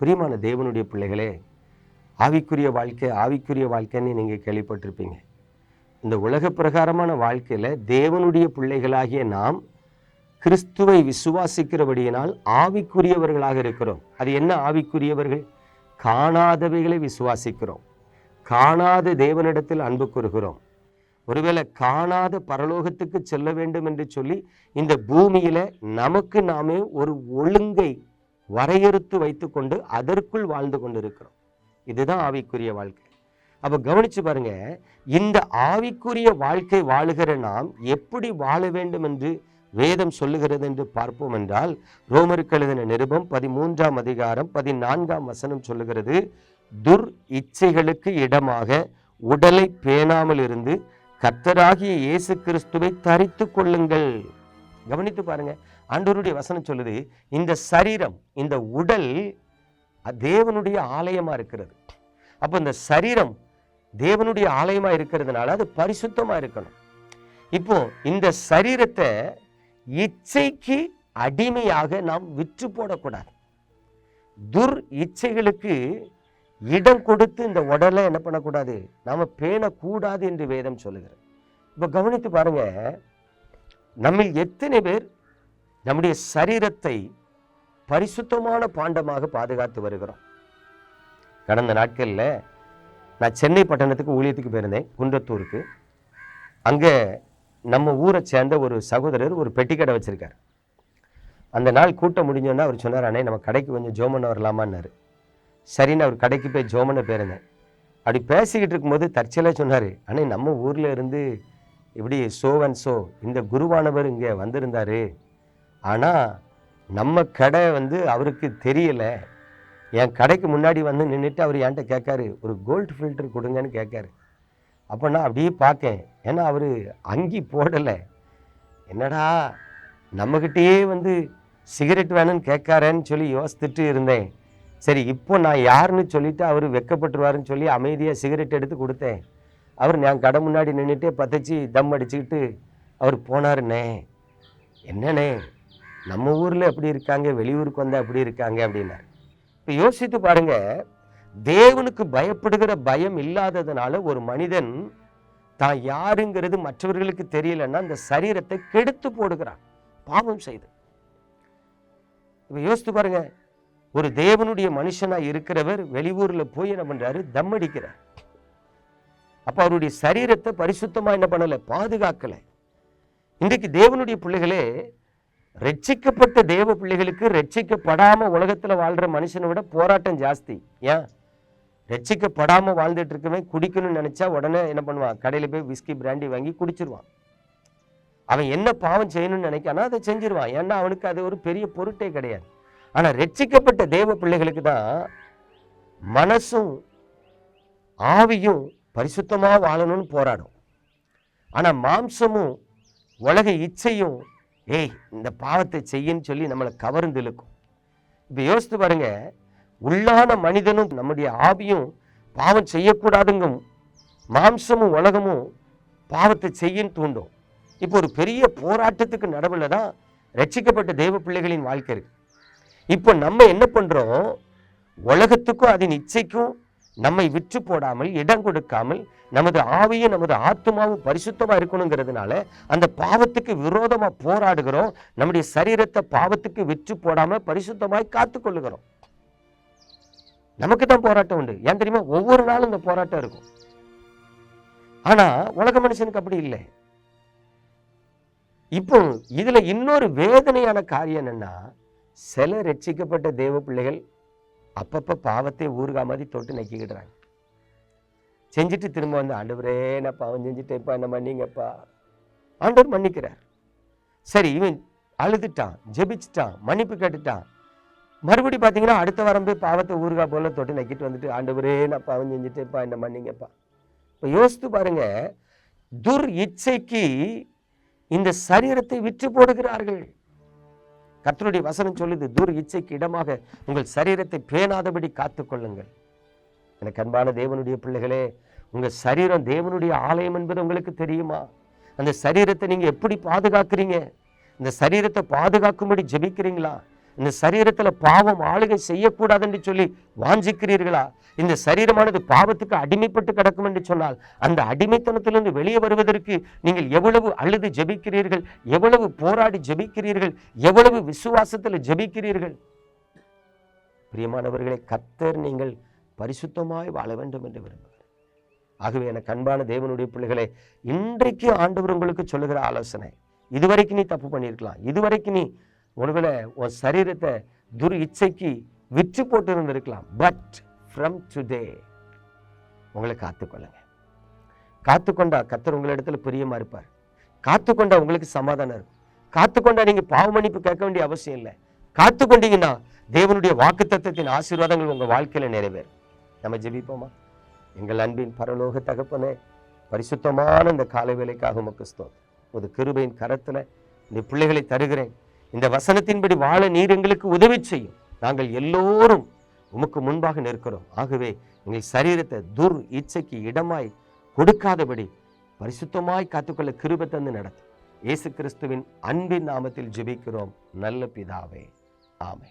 பிரியமான தேவனுடைய பிள்ளைகளே ஆவிக்குரிய வாழ்க்கை ஆவிக்குரிய வாழ்க்கைன்னு நீங்கள் கேள்விப்பட்டிருப்பீங்க. இந்த உலக பிரகாரமான வாழ்க்கையில் தேவனுடைய பிள்ளைகளாகிய நாம் கிறிஸ்துவை விசுவாசிக்கிறபடியினால் ஆவிக்குரியவர்களாக இருக்கிறோம். அது என்ன ஆவிக்குரியவர்கள்? காணாதவைகளை விசுவாசிக்கிறோம். காணாத தேவனிடத்தில் அன்பு கூறுகிறோம். ஒருவேளை காணாத பரலோகத்துக்கு செல்ல வேண்டும் என்று சொல்லி இந்த பூமியில் நமக்கு நாமே ஒரு ஒழுங்கை வரையறுத்து வைத்துக்கொண்டு அதற்குள் வாழ்ந்து கொண்டிருக்கிறோம். இதுதான் ஆவிக்குரிய வாழ்க்கை. அப்போ கவனிச்சு பாருங்க இந்த ஆவிக்குரிய வாழ்க்கை வாழுகிற நாம் எப்படி வாழ வேண்டும் என்று வேதம் சொல்லுகிறது என்று பார்ப்போம் என்றால் ரோமருக்கு எழுதின நிருபம் பதிமூன்றாம் அதிகாரம் பதினான்காம் வசனம் சொல்லுகிறது துர் இச்சைகளுக்கு இடமாக உடலை பேணாமல் இருந்து கர்த்தராகிய இயேசு கிறிஸ்துவை தரித்து கொள்ளுங்கள். கவனித்து பாருங்க. ஆண்டவருடைய வசனம் சொல்லுது இந்த சரீரம் இந்த உடல் தேவனுடைய ஆலயமா இருக்கிறது. அப்போ இந்த சரீரம் தேவனுடைய ஆலயமா இருக்கிறதுனால அது பரிசுத்தமா இருக்கணும். இப்போ இந்த சரீரத்தை இச்சைக்கு அடிமையாக நாம் விற்று போடக்கூடாது. துர் இச்சைகளுக்கு இடம் கொடுத்து இந்த உடலை என்ன பண்ணக்கூடாது? நாம பேணக்கூடாது என்று வேதம் சொல்லுகிறது. இப்போ கவனித்து பாருங்க நம்மில் எத்தனை பேர் நம்முடைய சரீரத்தை பரிசுத்தமான பாண்டமாக பாதுகாத்து வருகிறோம். கடந்த நாட்களில் நான் சென்னை பட்டணத்துக்கு ஊழியத்துக்கு போயிருந்தேன் குன்றத்தூருக்கு. அங்கே நம்ம ஊரை சேர்ந்த ஒரு சகோதரர் ஒரு பெட்டி கடை அந்த நாள் கூட்டம் முடிஞ்சோன்னா அவர் சொன்னார் அண்ணே நம்ம கடைக்கு கொஞ்சம் ஜோமன் வரலாமான்னாரு. சரின்னு அவர் கடைக்கு போய் ஜோமனை போயிருந்தேன். அப்படி பேசிக்கிட்டு இருக்கும்போது தற்செயலாக சொன்னார் அண்ணே நம்ம ஊரில் இருந்து இப்படி சோ அண்ட் சோ இந்த குருவானவர் இங்கே வந்திருந்தார். ஆனால் நம்ம கடை வந்து அவருக்கு தெரியலை. என் கடைக்கு முன்னாடி வந்து நின்றுட்டு அவர் என்கிட்ட கேட்காரு ஒரு கோல்டு ஃபில்டர் கொடுங்கன்னு கேட்காரு. அப்போ நான் அப்படியே பார்க்கேன் ஏன்னா அவர் அங்கி போடலை. என்னடா நம்மக்கிட்டேயே வந்து சிகரெட் வேணும்னு கேட்காரேன்னு சொல்லி யோசித்துட்டு இருந்தேன். சரி இப்போ நான் யாருன்னு சொல்லிவிட்டு அவர் வெக்கப்பட்டுருவாருன்னு சொல்லி அமைதியாக சிகரெட் எடுத்து கொடுத்தேன். அவர் நான் கடை முன்னாடி நின்றுட்டு பத்தச்சு தம் அடிச்சுக்கிட்டு அவர் போனாருண்ணே. என்னண்ணே நம்ம ஊரில் எப்படி இருக்காங்க வெளியூருக்கு வந்தால் எப்படி இருக்காங்க அப்படின்னாரு. இப்போ யோசித்து பாருங்க தேவனுக்கு பயப்படுகிற பயம் இல்லாததுனால ஒரு மனிதன் தான் யாருங்கிறது மற்றவர்களுக்கு தெரியலன்னா அந்த சரீரத்தை கெடுத்து போடுகிறான். பாவம் செய்து. இப்போ யோசித்து பாருங்க ஒரு தேவனுடைய மனுஷனா இருக்கிறவர் வெளியூர்ல போய் என்ன பண்றாரு? தம் அடிக்கிறார். அப்போ அவருடைய சரீரத்தை பரிசுத்தமாக என்ன பண்ணலை? பாதுகாக்கலை. இன்றைக்கு தேவனுடைய பிள்ளைகளே ரட்சிக்கப்பட்ட தேவ பிள்ளைகளுக்கு ரட்சிக்கப்படாமல் உலகத்தில் வாழ்கிற மனுஷனை விட போராட்டம் ஜாஸ்தி. ஏன்? ரட்சிக்கப்படாமல் வாழ்ந்துட்டு இருக்கவன் குடிக்கணும்னு நினச்சா உடனே என்ன பண்ணுவான்? கடையில் போய் விஸ்கி பிராண்டி வாங்கி குடிச்சிருவான். அவன் என்ன பாவம் செய்யணும்னு நினைக்கானா அதை செஞ்சிருவான். ஏன்னா அவனுக்கு அது ஒரு பெரிய பொருட்டே கிடையாது. ஆனால் ரட்சிக்கப்பட்ட தேவ பிள்ளைகளுக்கு தான் மனசும் ஆவியும் பரிசுத்தமாக வாழணும்னு போராடும். ஆனால் மாம்சமும் உலக இச்சையும் ஏய் இந்த பாவத்தை செய்யன்னு சொல்லி நம்மளை கவர்ந்து இழுக்கும். இப்போ யோசித்து பாருங்க உள்ளான மனிதனும் நம்முடைய ஆவியும் பாவம் செய்யக்கூடாதுங்கும் மாம்சமும் உலகமும் பாவத்தை செய்யின்னு தூண்டும். இப்போ ஒரு பெரிய போராட்டத்துக்கு நடுவில் தான் ரட்சிக்கப்பட்ட தெய்வ பிள்ளைகளின் வாழ்க்கை இருக்கு. இப்போ நம்ம என்ன பண்ணுறோம் உலகத்துக்கும் அதன் இச்சைக்கும் நம்மை விற்று போடாமல் இடம் கொடுக்காமல் நமது ஆவியும் நமது ஆத்மாவும் பரிசுத்தமா இருக்கணுங்கிறதுனால அந்த பாவத்துக்கு விரோதமா போராடுகிறோம். நம்முடைய சரீரத்தை பாவத்துக்கு விற்று போடாம பரிசுத்தமாய் காத்துக்கொள்ளுகிறோம். நமக்கு தான் போராட்டம் உண்டு. ஏன் தெரியுமா? ஒவ்வொரு நாளும் இந்த போராட்டம் இருக்கும். ஆனா உலக மனுஷனுக்கு அப்படி இல்லை. இப்போ இதுல இன்னொரு வேதனையான காரியம் என்னன்னா சில ரட்சிக்கப்பட்ட தேவ பிள்ளைகள் அப்பப்போ பாவத்தை ஊறுகா மாதிரி தொட்டு நக்கிக்கிடுறாங்க செஞ்சுட்டு திரும்ப வந்து ஆண்டவரே நான் பாவம் செஞ்சுட்டேன்ப்பா என்ன மன்னிங்கப்பா. ஆண்டவர் மன்னிக்கிறார். சரி இவன் அழுதுட்டான் ஜெபிச்சிட்டான் மன்னிப்பு கேட்டுட்டான். மறுபடி பார்த்தீங்கன்னா அடுத்த வாரம் போய் பாவத்தை ஊறுகா போல தொட்டு நக்கிட்டு வந்துட்டு ஆண்டவரே நான் பாவம் செஞ்சுட்டேன்ப்பா என்ன மன்னிங்கப்பா. இப்போ யோசித்து பாருங்க துர் இச்சைக்கு இந்த சரீரத்தை விற்று போடுகிறார்கள். கர்த்தருடைய வசனம் சொல்லுது தூர் இச்சைக்கு இடமாக உங்கள் சரீரத்தை பேணாதபடி காத்துக்கொள்ளுங்கள். எனக்கு அன்பான தேவனுடைய பிள்ளைகளே உங்க சரீரம் தேவனுடைய ஆலயம் என்பது உங்களுக்கு தெரியுமா? அந்த சரீரத்தை நீங்க எப்படி பாதுகாக்கிறீங்க? இந்த சரீரத்தை பாதுகாக்கும்படி ஜெபிக்கிறீங்களா? இந்த சரீரத்துல பாவம் ஆளுகை செய்யக்கூடாது என்று சொல்லி வாஞ்சிக்கிறீர்களா? இந்த சரீரமானது பாவத்துக்கு அடிமைப்பட்டு கிடக்கும் என்று சொன்னால் அந்த அடிமைத்தனத்திலிருந்து வெளியே வருவதற்கு நீங்கள் எவ்வளவு அழுது ஜெபிக்கிறீர்கள்? எவ்வளவு போராடி ஜெபிக்கிறீர்கள்? எவ்வளவு விசுவாசத்தில் ஜெபிக்கிறீர்கள்? பிரியமானவர்களை கத்தர் நீங்கள் பரிசுத்தமாய் வாழ வேண்டும் என்று விரும்புகிறேன் ஆகவே எனக்கு அன்பான தேவனுடைய பிள்ளைகளை இன்றைக்கு ஆண்டவர் உங்களுக்கு சொல்லுகிற ஆலோசனை இதுவரைக்கும் நீ தப்பு பண்ணியிருக்கலாம். இதுவரைக்கும் நீ ஒருவேளை உன் சரீரத்தை துர் இச்சைக்கு விற்று போட்டு இருந்திருக்கலாம் பட் ஃப்ரம் டுடே உங்களை காத்துக்கொள்ளுங்க. காத்துக்கொண்டா கத்தர் உங்களிடத்துல பிரியமா இருப்பார். காத்துக்கொண்டா உங்களுக்கு சமாதானம் இருக்கும். காத்துக்கொண்டா நீங்க பாவ மன்னிப்பு கேட்க வேண்டிய அவசியம் இல்லை. காத்துக்கொண்டீங்கன்னா தேவனுடைய வாக்குத்தத்தத்தின் ஆசீர்வாதங்கள் உங்க வாழ்க்கையில நிறைவேறும். நம்ம ஜெபிப்போமா? எங்கள் அன்பின் பரலோக தகப்பனே பரிசுத்தமான இந்த காலை வேலைக்காக உமக்கு ஸ்தோம் ஒரு கிருபையின் கரத்துல இந்த பிள்ளைகளை தருகிறேன். இந்த வசனத்தின்படி வாழ நீர் எங்களுக்கு உதவி செய்யும். நாங்கள் எல்லோரும் உமக்கு முன்பாக நிற்கிறோம். ஆகவே எங்கள் சரீரத்தை துர் இச்சைக்கு இடமாய் கொடுக்காதபடி பரிசுத்தமாய் காத்துக்கொள்ள கிருப தந்து நடத்தும் இயேசு கிறிஸ்துவின் அன்பின் நாமத்தில் ஜெபிக்கிறோம். நல்ல பிதாவே. ஆமை